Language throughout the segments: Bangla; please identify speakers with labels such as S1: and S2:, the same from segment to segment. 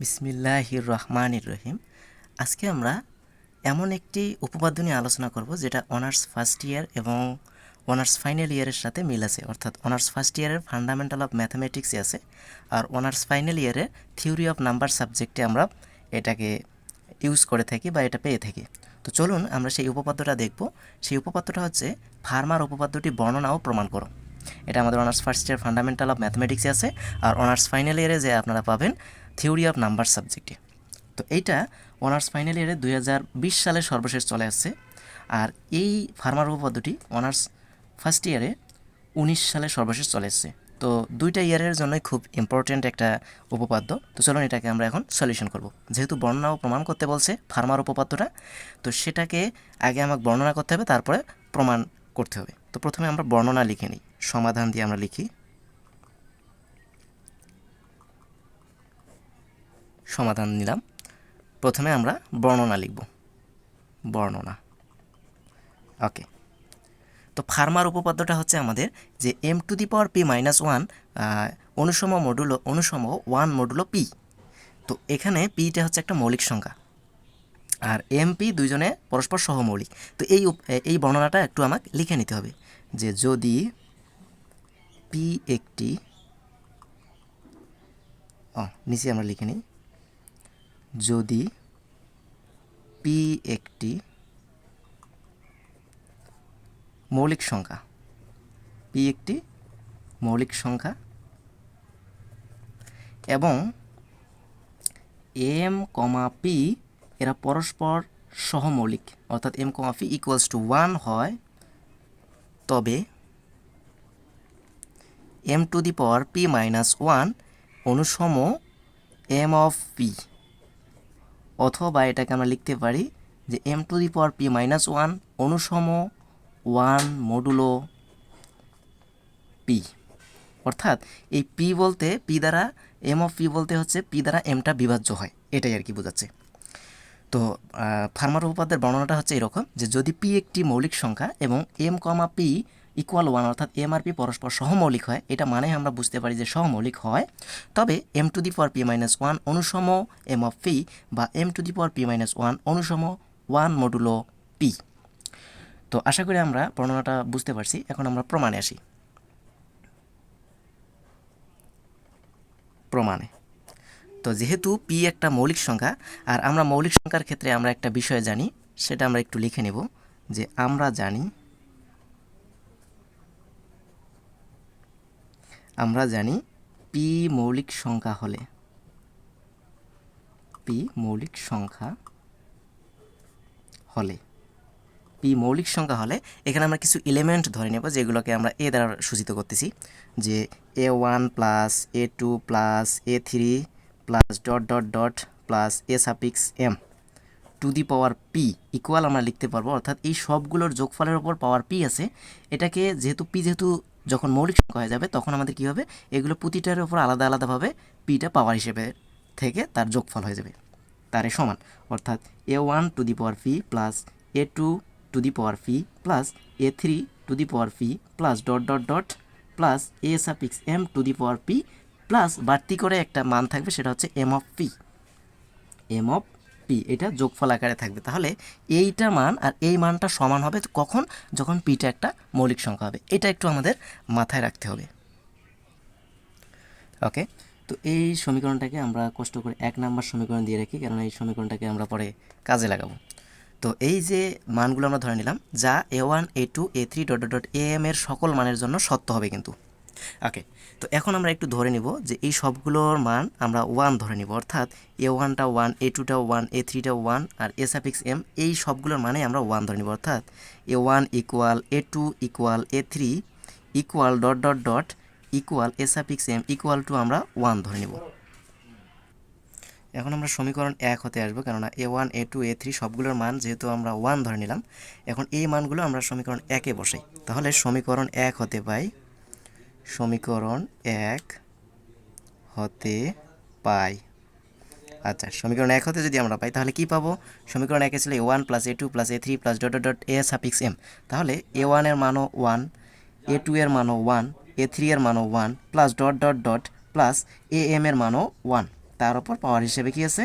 S1: বিসমিল্লাহির রহমানির রহিম। আজকে আমরা এমন একটি উপপাদ্য নিয়ে আলোচনা করব, যেটা অনার্স ফার্স্ট ইয়ার এবং অনার্স ফাইনাল ইয়ারের সাথে মিল আছে। অর্থাৎ অনার্স ফার্স্ট ইয়ারের ফান্ডামেন্টাল অফ ম্যাথামেটিক্সে আছে, আর অনার্স ফাইনাল ইয়ারের থিওরি অফ নাম্বার সাবজেক্টে আমরা এটাকে ইউজ করে থাকি বা এটা পেয়ে থাকি। তো চলুন আমরা সেই উপপাদ্যটা দেখব। সেই উপপাদ্যটা হচ্ছে ফার্মার উপপাদ্যটি বর্ণনা ও প্রমাণ করো। এটা আমাদের honours first year fundamental of ম্যাথমেটিক্সে আছে, আর অনার্স ফাইনাল ইয়ারে যে আপনারা পাবেন থিওরি অফ নাম্বার সাবজেক্টে। তো এইটা অনার্স ফাইনাল ইয়ারে দু হাজার বিশ সালে সর্বশেষ চলে আসছে। আর এই ফার্মার উপপাদ্যটি অনার্স ফার্স্ট ইয়ারে উনিশ সালে সর্বশেষ চলে এসছে তো দুইটা ইয়ারের জন্যই খুব ইম্পর্ট্যান্ট একটা উপপাদ্য। তো চলুন এটাকে আমরা এখন সলিউশন করব। যেহেতু বর্ণনা ও প্রমাণ করতে বলছে ফার্মার উপপাদ্যটা, তো সেটাকে আগে আমাকে বর্ণনা করতে হবে, তারপরে প্রমাণ করতে হবে। তো প্রথমে আমরা বর্ণনা লিখে নিই। সমাধান দিয়ে আমরা লিখি। সমাধান নিলাম। প্রথমে আমরা বর্ণনা লিখব। বর্ণনা। ওকে। তো ফার্মার উপপাদ্যটা হচ্ছে আমাদের যে M to the power P minus one অনুসম modulo অনুসম ওয়ান মডুলো পি তো এখানে পিটা হচ্ছে একটা মৌলিক সংখ্যা। আর এম পি দুইজনে পরস্পর সহমৌলিক। তো এই এই বর্ণনাটা একটু আমাকে লিখে নিতে হবে যে যদি পি একটি, ও, নিচে আমরা লিখে নিই। যদি পি একটি মৌলিক সংখ্যা পি একটি মৌলিক সংখ্যা এবং এম কমা পি এরা পরস্পর সহমৌলিক, অর্থাৎ M comma P equals to one হয়, তবে M to the power P minus one অনুসম M of P অথবা এটাকে আমরা লিখতে পারি যে M to the power P minus one অনুসম one modulo P অর্থাৎ এই পি বলতে পি দ্বারা এম অফ পি বলতে হচ্ছে পি দ্বারা এমটা বিভাজ্য হয়। এটাই আর কি বোঝাচ্ছে। তো ফার্মার উপপাদ্যের বর্ণনাটা হচ্ছে এরকম যে যদি পি একটি মৌলিক সংখ্যা এবং M comma P equal one অর্থাৎ এম আর পি পরস্পর সহমৌলিক হয়, এটা মানে আমরা বুঝতে পারি যে সহমৌলিক হয়। তবে M to the power P minus one অনুসম M of P বা M to the power P minus one অনুসম one modulo P তো আশা করি আমরা বর্ণনাটা বুঝতে পারছি, এখন আমরা প্রমাণে আসি। প্রমাণে। তো যেহেতু পি একটা মৌলিক সংখ্যা, আর আমরা মৌলিক সংখ্যার ক্ষেত্রে আমরা একটা বিষয় জানি, সেটা আমরা একটু লিখে নেব যে আমরা জানি আমরা জানি পি মৌলিক সংখ্যা হলে। পি মৌলিক সংখ্যা হলে। পি মৌলিক সংখ্যা হলে এখানে আমরা কিছু এলিমেন্ট ধরে নেব যেগুলোকে আমরা এ দ্বারা সূচিত করতেছি। যে A one plus A two plus A three plus dot dot dot plus A suffix M to the power P equal আমরা লিখতে পারব, অর্থাৎ এই সবগুলোর যোগফলের ওপর পাওয়ার পি আছে। এটাকে যেহেতু পি যেহেতু যখন মৌলিক সংখ্যা হয়ে যাবে, তখন আমাদের কী হবে? এগুলো প্রতিটার ওপর আলাদা আলাদাভাবে পিটা পাওয়ার হিসেবে থেকে তার যোগফল হয়ে যাবে। তারে সমান, অর্থাৎ A one to the power P plus A two to the power P plus A three to the power P plus dot dot dot plus A suffix M to the power P plus বাড়তি করে একটা মান থাকবে, সেটা হচ্ছে M of P M of P এটা যোগফল আকারে থাকবে। তাহলে এইটা মান আর এই মানটা সমান হবে কখন? যখন পিটা একটা মৌলিক সংখ্যা হবে। এটা একটু আমাদের মাথায় রাখতে হবে। ওকে তো এই সমীকরণটাকে আমরা কষ্ট করে এক নাম্বার সমীকরণ দিয়ে রাখি কারণ এই সমীকরণটাকে আমরা পরে কাজে লাগাবো। তো এই যে মানগুলো আমরা ধরে নিলাম, যা A one A two A three dot dot A M এর সকল মানের জন্য সত্য হবে কিন্তু। ওকে তো এখন আমরা একটু ধরে নিব যে এই সবগুলোর মান আমরা ওয়ান ধরে নিব, অর্থাৎ এ ওয়ানটা ওয়ান এ টুটা ওয়ান এ থ্রিটা ওয়ান আর এ সাফিক্স এম এই সবগুলোর মানে আমরা ওয়ান ধরে নিব, অর্থাৎ A one equal A two equal A three equal dot dot dot equal A suffix M equal to আমরা ওয়ান ধরে নিব। এখন আমরা সমীকরণ এক হতে আসব, কেননা A one A two A three সবগুলোর মান যেহেতু আমরা ওয়ান ধরে নিলাম, এখন এই মানগুলো আমরা সমীকরণ একে বসাই। তাহলে সমীকরণ এক হতে পাই সমীকরণ এক হতে পাই। আচ্ছা সমীকরণ এক হতে যদি আমরা পাই, তাহলে কি পাবো? সমীকরণ একে ছিল A one plus A two plus A three plus dot dot A suffix M. তাহলে এ ওয়ানের মানও ওয়ান, এ টু এর মানও ওয়ান, এ থ্রি এর মানও one, plus dot dot dot, plus A M এর মানও ওয়ান। তার উপর পাওয়ার হিসেবে কি আছে?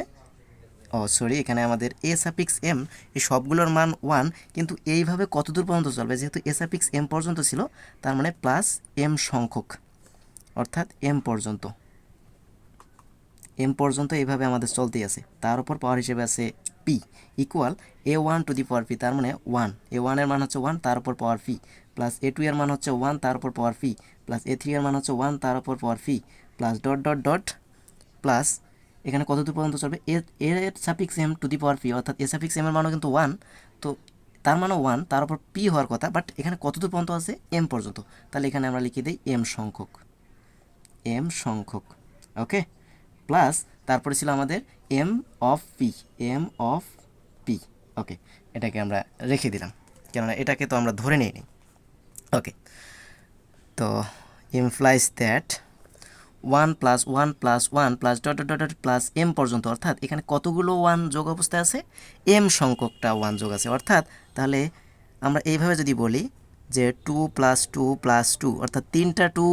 S1: সরি এখানে আমাদের এ সাপিক্স এম এই সবগুলোর মান ওয়ান কিন্তু এইভাবে কত দূর পর্যন্ত চলবে? যেহেতু এ সাপিক্স এম পর্যন্ত ছিল, তার মানে প্লাস এম সংখ্যক, অর্থাৎ এম পর্যন্ত। এম পর্যন্ত এইভাবে আমাদের চলতেই আছে। তার উপর পাওয়ার হিসেবে আছে P equal A one to the power P তার মানে ওয়ান এ ওয়ানের মান হচ্ছে ওয়ান তার উপর power P plus A two এর মান হচ্ছে ওয়ান তার উপর power P plus A three এর মান হচ্ছে ওয়ান তার উপর power P plus dot dot dot plus এখানে কত দূর পর্যন্ত চলবে? এ, এর suffix M to the power P অর্থাৎ এ সাফিক্স এম এর মানও কিন্তু ওয়ান তো তার মানে ওয়ান তার উপর পি হওয়ার কথা বাট এখানে কত দূর পর্যন্ত আছে? এম পর্যন্ত। তাহলে এখানে আমরা লিখে দিই এম সংখ্যক। এম সংখ্যক ওকে প্লাস তারপরে ছিল আমাদের M of P M of P okay এটাকে আমরা রেখে দিলাম। কেননা এটাকে তো আমরা ধরে নিই ওকে তো implies that one plus one plus one plus dot dot dot plus M পর্যন্ত, অর্থাৎ এখানে কতগুলো ওয়ান যোগ অবস্থায় আছে? এম সংখ্যকটা ওয়ান যোগ আছে। অর্থাৎ তাহলে আমরা এইভাবে যদি বলি যে two plus two plus two অর্থাৎ তিনটা টু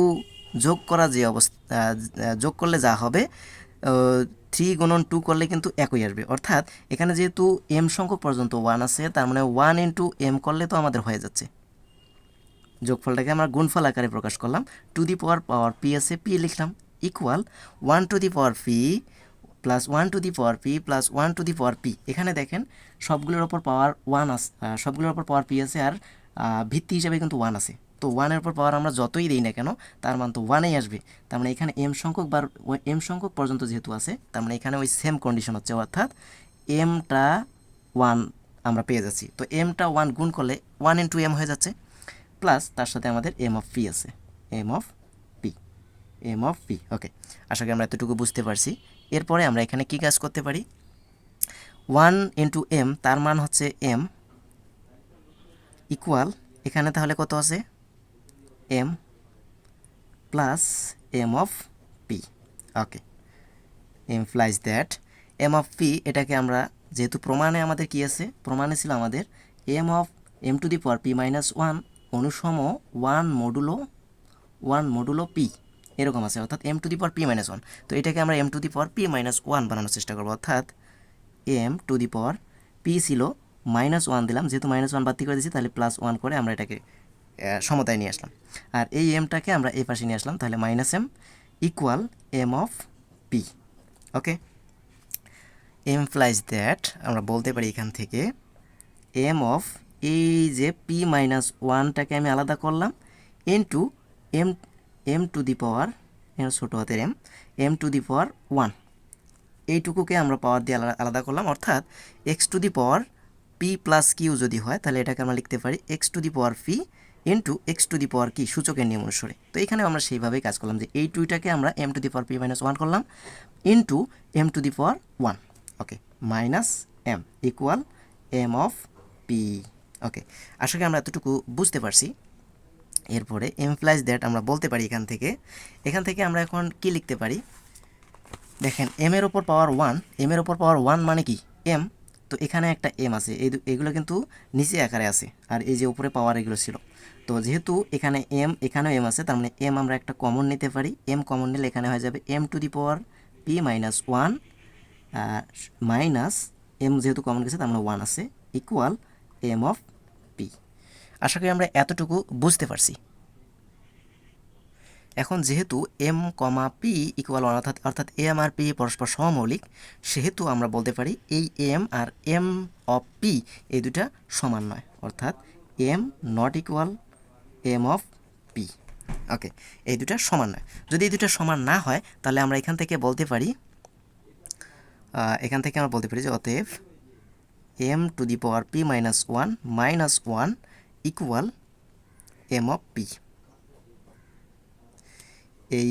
S1: যোগ করা যে অবস্থা যোগ করলে যা হবে থ্রি গুণন টু করলে কিন্তু একই আসবে। অর্থাৎ এখানে যেহেতু এম সংখ্যক পর্যন্ত ওয়ান আছে, তার মানে ওয়ান ইন্টু এম করলে তো আমাদের হয়ে যাচ্ছে। যোগফলটাকে আমরা গুণফল আকারে প্রকাশ করলাম। To the power power P আছে পি লিখলাম। Equal one to the power P plus one to the power P plus one to the power P. এখানে দেখেন সবগুলোর ওপর পাওয়ার ওয়ান আছে সবগুলোর ওপর পাওয়ার পি আছে আর ভিত্তি হিসাবে কিন্তু ওয়ান আছে। তো ওয়ানের উপর পাওয়ার আমরা যতই দিই না কেন, তার মান তো ওয়ানেই আসবে। তার মানে এখানে এম সংখ্যক বার এম সংখ্যক পর্যন্ত যেহেতু আছে, তার মানে এখানে ওই সেম কন্ডিশন হচ্ছে, অর্থাৎ এমটা ওয়ান আমরা পেয়ে যাচ্ছি। তো এমটা ওয়ান গুণ করলে ওয়ান ইন্টু এম হয়ে যাচ্ছে। প্লাস তার সাথে আমাদের এম অফ পি আছে। M of P M of P okay আশা করি আমরা এতটুকু বুঝতে পারছি। এরপরে আমরা এখানে কী কাজ করতে পারি? ওয়ান ইন্টু এম তার মান হচ্ছে এম ইকুয়াল এখানে তাহলে কত আছে? M plus M of P okay implies that M of P এটাকে আমরা যেহেতু প্রমাণে আমাদের কি আছে? প্রমাণে ছিল আমাদের M of M to the power P minus one অনুসম one modulo one modulo P এরকম আছে, অর্থাৎ M to the power P minus one তো এটাকে আমরা M to the power P minus one বানানোর চেষ্টা করব, অর্থাৎ M to the power P ছিল মাইনাস ওয়ান দিলাম, যেহেতু মাইনাস ওয়ান বাতিল করে দিয়েছি, তাহলে প্লাস ওয়ান করে আমরা এটাকে সমতায় নিয়ে আসলাম। আর এই এমটাকে আমরা এই পাশে নিয়ে আসলাম, তাহলে minus M equal M of P okay M implies that আমরা বলতে পারি এখান থেকে এম অফ এই যে পি মাইনাস ওয়ানটাকে আমি আলাদা করলাম, N to M M to the power, এর ছোটো হাতের M M to the power one. এইটুকুকে আমরা পাওয়ার দিয়ে আলাদা করলাম, অর্থাৎ X to the power P plus Q যদি হয়, তাহলে এটাকে আমরা লিখতে পারি X to the power P into X to the power কি, সূচকের নিয়ম অনুসারে। তো এখানে আমরা সেইভাবেই কাজ করলাম যে এই টুইটাকে আমরা M to the power P minus one করলাম into M to the power one. Okay, minus M equal M of P. Okay করি আমরা এতটুকু বুঝতে পারছি। এরপরে এমপ্লাইজ দ্যাট আমরা বলতে পারি এখান থেকে। এখান থেকে আমরা এখন কি লিখতে পারি? দেখেন এম এর ওপর পাওয়ার ওয়ান এম এর ওপর পাওয়ার ওয়ান মানে কি? এম তো এখানে একটা এম আছে। এই এগুলো কিন্তু নিচে আকারে আছে। আর এই যে উপরে পাওয়ার এগুলো ছিল। তো যেহেতু এখানে এম এখানেও এম আছে, তার মানে এম আমরা একটা কমন নিতে পারি। এম কমন নিলে এখানে হয়ে যাবে M to the power P minus one minus M যেহেতু কমন গেছে, তার মানে ওয়ান আছে। ইকুয়াল এম অফ আশা করি আমরা এতটুকু বুঝতে পারছি। এখন যেহেতু এম কমা পি ইকুয়াল অর্থাৎ অর্থাৎ এম আর পি পরস্পর সমমৌলিক, সেহেতু আমরা বলতে পারি এই এম আর এম অফ পি এই দুটা সমান নয়। অর্থাৎ M not equal M of P okay এই দুটা সমান নয়। যদি এই দুটা সমান না হয়, তাহলে আমরা এখান থেকে বলতে পারি এখান থেকে আমরা বলতে পারি যে অতএব M to the power P minus one minus one equal M of P এই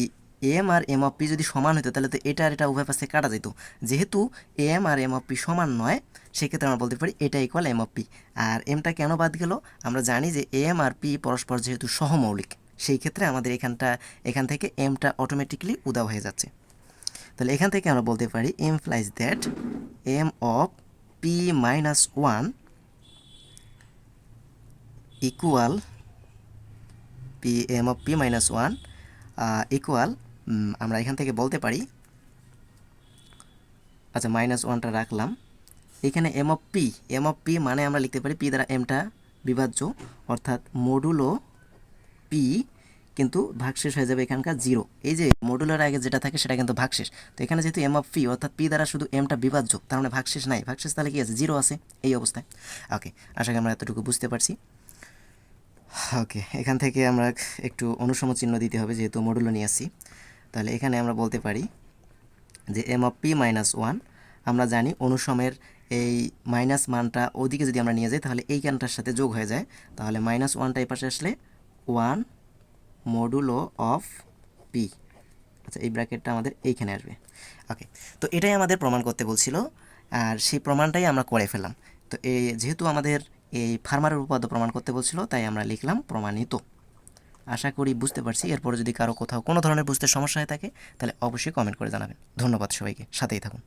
S1: এম আর এম অফ পি যদি সমান হতো তাহলে তো এটা আর এটা উভয় পাশে কাটা যেত যেহেতু এম আর এম অফ পি সমান নয়, সেক্ষেত্রে আমরা বলতে পারি এটা ইকুয়াল এম অফ পি আর এমটা কেন বাদ গেল? আমরা জানি যে এম আর পি পরস্পর যেহেতু সহমৌলিক, সেই ক্ষেত্রে আমাদের এখানটা, এখান থেকে এমটা অটোমেটিকলি উদাও হয়ে যাচ্ছে। তাহলে এখান থেকে আমরা বলতে পারি M implies that M of P minus one equal P M of P minus one equal আমরা এখান থেকে বলতে পারি আচ্ছা মাইনাস ওয়ানটা রাখলাম। এখানে M of P M of P মানে আমরা লিখতে পারি পি দ্বারা এমটা বিভাজ্য, অর্থাৎ মডুলো পি কিন্তু ভাগশেষ হয়ে যাবে এখানকার জিরো এই যে মডুলার আগে যেটা থাকে সেটা কিন্তু ভাগশেষ। তো এখানে যেহেতু এম অফ পি অর্থাৎ পি দ্বারা শুধু এমটা বিভাজ্য, তার মানে ভাগশেষ নাই। ভাগশেষ তাহলে কি আছে? জিরো আছে, এই অবস্থায়। ওকে আশা করি আমরা এতটুকু বুঝতে পারছি। ওকে, এখান থেকে আমরা একটু অনুসম চিহ্ন দিতে হবে যেহেতু মডুলো নিয়ে আসি তাহলে এখানে আমরা বলতে পারি যে M of P minus one আমরা জানি অনুসমের এই মাইনাস মানটা ওদিকে যদি আমরা নিয়ে যাই, তাহলে এই কানটার সাথে যোগ হয়ে যায়। তাহলে মাইনাস ওয়ানটা এই পাশে আসলে ওয়ান মডুলো অফ পি আচ্ছা এই ব্র্যাকেটটা আমাদের এইখানে আসবে। ওকে, তো এটাই আমাদের প্রমাণ করতে বলছিল, আর সেই প্রমাণটাই আমরা করে ফেললাম। তো এই যেহেতু আমাদের এই ফার্মারের উপাদ্য প্রমাণ করতে বলছিল, তাই আমরা লিখলাম প্রমাণিত। আশা করি বুঝতে পারছি। এরপর যদি কারও কোথাও কোনো ধরনের বুঝতে সমস্যা হয়ে থাকে, তাহলে অবশ্যই কমেন্ট করে জানাবেন। ধন্যবাদ সবাইকে। সাথেই থাকুন।